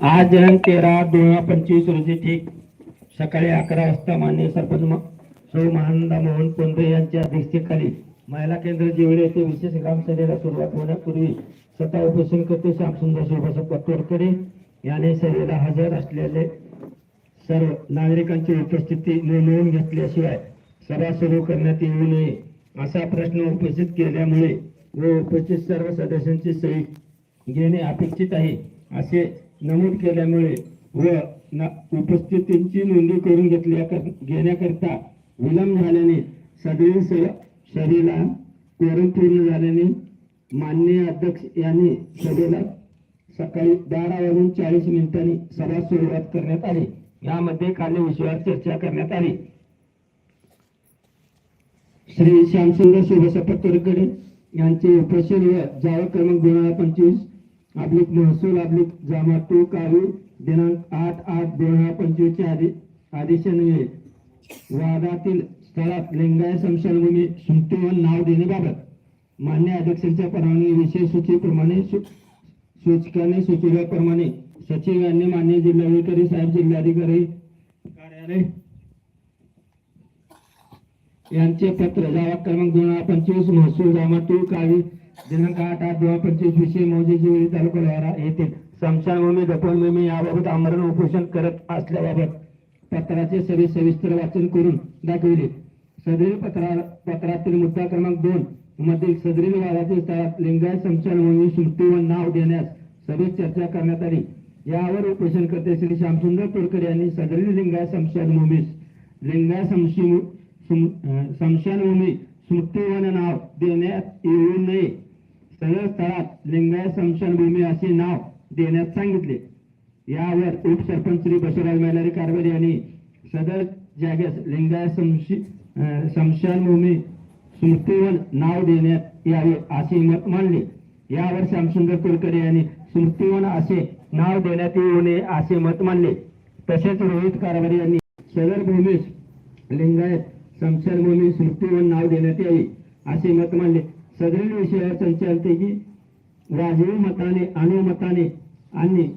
आज दिनांक तेरा दोन हजार पंचवीस रोजी ठीक सकाळी अकरा वाजता मान्य सरपंच म- सौ महानंदा मोहन पोंद्रे यांच्या अध्यक्षतेखाली महिला केंद्र जेवढे येथे विशेष ग्रामसभेला सुरुवात होण्यापूर्वी स्वतः उपोषण करते श्यामसुंदर शिवप्रसाद तोडकडे याने सभेला हजर असलेले सर्व नागरिकांची उपस्थिती नोंदवून घेतल्याशिवाय सभा सुरू करण्यात येऊ नये असा प्रश्न उपस्थित केल्यामुळे व उपस्थित सर्व सदस्यांची सही घेणे अपेक्षित आहे. असे नमूद केल्यामुळे व न- उपस्थितींची नोंदणी करून घेतल्या घेण्याकरता विलंब झाल्याने सदरी सभेला कोरम पूर्ण झाल्याने माननीय अध्यक्ष यांनी सभेला सकाळी बारा वाजून चाळीस मिनिटांनी सभा सुरुवात करण्यात आली. यामध्ये खालील विषयावर चर्चा करण्यात आली. श्री श्यामसुंदर शुभ तोडकडे यांचे उपोषण व क्रमांक दोन हजार पंचवीस आपली महसूल अब्लिक जामाटू कावी दिनांक आठ आठ दोन हजार पंचवीसच्या आदे आदेशान्वये वादातील स्थळात लिंगाय संशयभूमी सुमतीवर नाव देण्याबाबत मान्य अध्यक्षांच्या परवानगी विशेष सूचीप्रमाणे सूचकाने सुचवल्याप्रमाणे सचिव यांनी मान्य जिल्हाधिकारी साहेब जिल्हाधिकारी कार्यालय यांचे पत्र दावा क्रमांक दोन हजार पंचवीस महसूल जामाटूळ काळी दिनांक आठ आठ दोन हजार पंचवीस विषय मौजे तालुका लोहारा येथील स्मशानभूमी दफनभूमी याबाबत आमरण उपोषण करत असल्याबाबत पत्राचे सगळे सविस्तर वाचन करून दाखविले. सदरील पत्रा पत्रातील मुद्दा क्रमांक दोन मधील सदरील वादातील स्थळात लिंगायत स्मशानभूमी स्मृती व नाव देण्यास सभेत चर्चा करण्यात आली. यावर उपोषणकर्ते श्री श्यामसुंदर तोडकर यांनी सदरील लिंगायत स्मशानभूमीस लिंगायत स्मशानभूमी स्मृतिवन नाव देण्यात येऊ नये सदर स्थळात लिंगायत स्मशानभूमी असे नाव देण्यात सांगितले यावर उपसरपंच श्री बसवराज मैलारी कारभारी यांनी सदर जागेस लिंगायत संशी अं, स्मशानभूमी स्मृतिवन नाव देण्यात यावे असे मत मांडले यावर श्यामसुंदर कुलकर्णी यांनी स्मृतीवन असे नाव देण्यात येऊ नये असे मत मांडले तसेच रोहित कारभारी यांनी सदर भूमीस लिंगायत संसारभूमी सृष्टीवर नाव देण्यात यावे असे मत मांडले. सदरील विषयावर संचालते वाजवी मताने अनुमताने आणि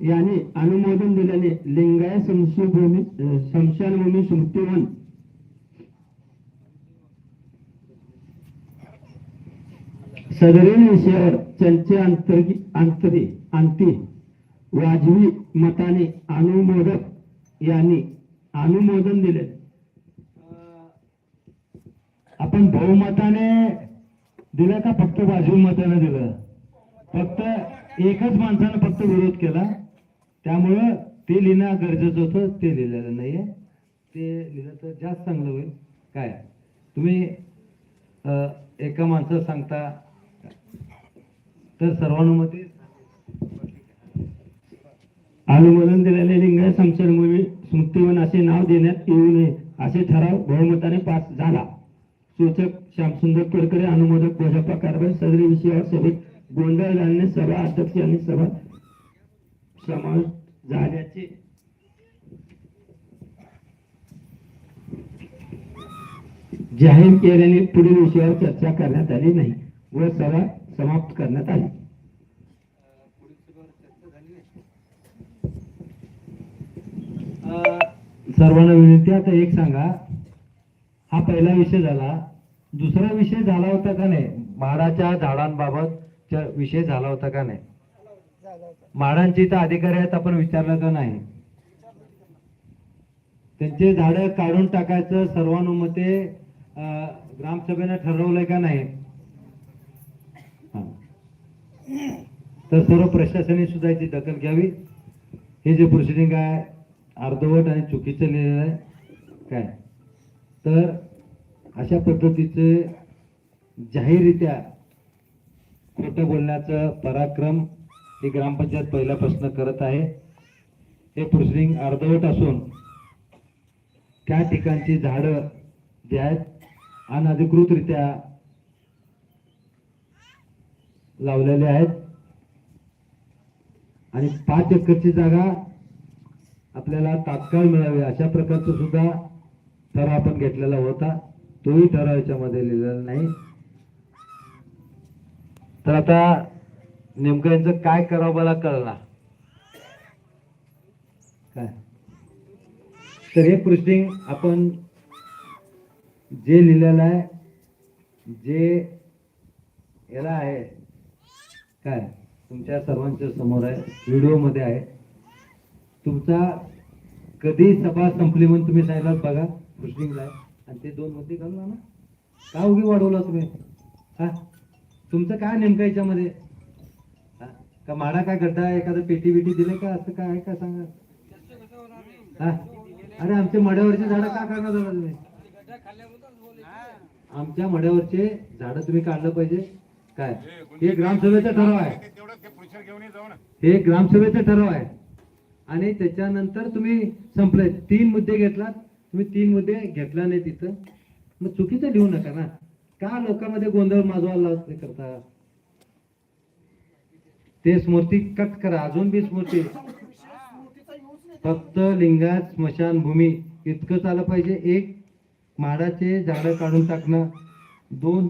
याने अनुमोदन दिल्याने लिंगाय संशयभूमी अं, सृष्टीवन स्मृतिवन सदरील विषयावर चर्चे अंतर्गी अंतरी अंती. वाजवी मताने अनुमोदक यांनी अनुमोदन दिले. आपण बहुमताने दिलं का फक्त बाजू मताने दिलं? फक्त एकच माणसानं फक्त विरोध केला. त्यामुळं ते लिहिणं गरजेचं होतं ते लिहिलेलं नाहीये. ते लिहिलं तर जास्त चांगलं होईल. काय? तुम्ही एका माणसं सांगता तर सर्वानुमती अनुमोदन दिलेले लिंगायत संशयभूमी स्मृतिवन असे नाव देण्यात येऊ नये असे ठराव बहुमताने पास झाला. सूचक श्यामसुंदर कडकडे अनुमोदक गोजप्पा कारभार सदरी विषयावर सभेत गोंधळ घालणे सभा अध्यक्ष आणि सभा समावेश झाल्याचे. जाहीर केल्याने पुढील विषयावर चर्चा करण्यात आली नाही व सभा समाप्त करण्यात आली. सर्वांना विनंती आता एक सांगा. हा पहिला विषय झाला. दुसरा विषय झाला होता का नाही? माडाच्या झाडांबाबत विषय झाला होता का नाही? माडांची तर अधिकारी आहेत आपण विचारलं का नाही. त्यांचे झाड काढून टाकायचं सर्वानुमते अं, ग्रामसभेनं ठरवलंय का नाही? हा. तर सर्व प्रशासनाने सुद्धा याची दखल घ्यावी. हे जे प्रोसिडिंग आहे अर्धवट आणि चुकीचं लिहिलेलं आहे काय? तर अशा पद्धतीचे जाहीररित्या खोटं बोलण्याचं पराक्रम ही ग्रामपंचायत पहिल्यापासून करत आहे. हे प्रोसिडिंग अर्धवट असून त्या ठिकाणची झाडं जे आहेत अनधिकृतरित्या लावलेले आहेत. आणि पाच एकरची जागा आपल्याला तात्काळ मिळावी अशा प्रकारचं सुद्धा ठराव आपण घेतलेला होता तोही ठराव याच्यामध्ये लिहिलेला नाही. तर आता नेमकं यांचं काय करावं मला कळला काय? तर हे पृष्टिंग आपण जे लिहिलेलं आहे जे याला आहे काय? तुमच्या सर्वांच्या समोर आहे व्हिडिओमध्ये आहे. तुमचा कधी सभा संपली म्हणून तुम्ही सांगितलं बघा. आहे. आणि ते दोन मुद्दे घालला ना का उगी वाढवला तुम्ही? हा? तुमचं काय नेमकं याच्यामध्ये? का माडा काय गड्डा एखादं पेटी बिटी दिले का? असं काय? आहे का सांगा? हा? अरे आमच्या मड्यावरची झाडं का काढणार झाला तुम्ही? आमच्या मड्यावरचे झाड तुम्ही काढलं पाहिजे. काय? हे ग्रामसभेचा ठराव आहे. हे ग्रामसभेचा ठराव आहे. आणि त्याच्यानंतर तुम्ही संपले. तीन मुद्दे घेतलात. तुम्ही तीन मुद्दे घेतला नाही तिथं मग चुकीचं लिहू नका ना. का लोकांमध्ये गोंधळ माजवायला करता? ते स्मृती कट करा. अजून बी स्मृती. फक्त लिंगात स्मशानभूमी इतकंच आलं पाहिजे. एक माडाचे झाडं काढून टाकणं. दोन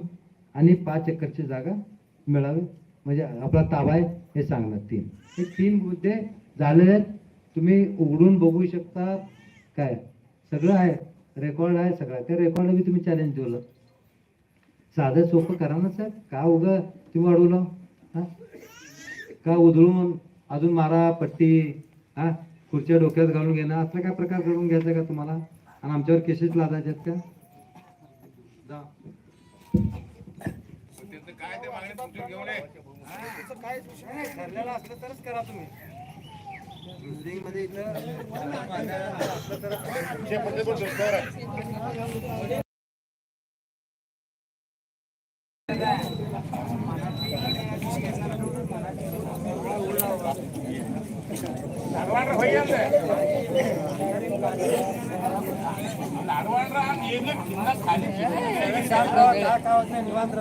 आणि पाच एकरची जागा मिळावी. म्हणजे आपला ताबा आहे हे सांगणार तीन. हे तीन मुद्दे झालेले आहेत. तुम्ही उघडून बघू शकता. काय? सगळं आहे. रेकॉर्ड आहे सगळं. त्या रेकॉर्ड बी तुम्ही चॅलेंज दिलं साधं सोपं करा ना सर का उगं तुम्ही वाढवलं हा? का उधळून अजून मारा पट्टी हा? खुर्च्या डोक्यात घालून घेणं असला काय प्रकार करून घ्यायचा का तुम्हाला? आणि आमच्यावर केसेस लादायचे ನಿವಾಂತರ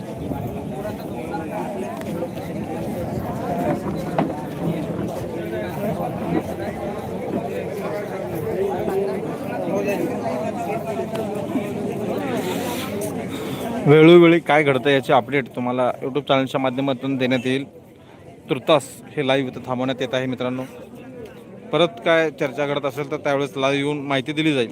वेळोवेळी काय घडतं याचे अपडेट तुम्हाला यूट्यूब चॅनलच्या माध्यमातून देण्यात येईल. तुर्तास हे लाईव्ह इथं थांबवण्यात येत आहे मित्रांनो. परत काय चर्चा घडत असेल तर त्यावेळेस लाईव्ह येऊन माहिती दिली जाईल.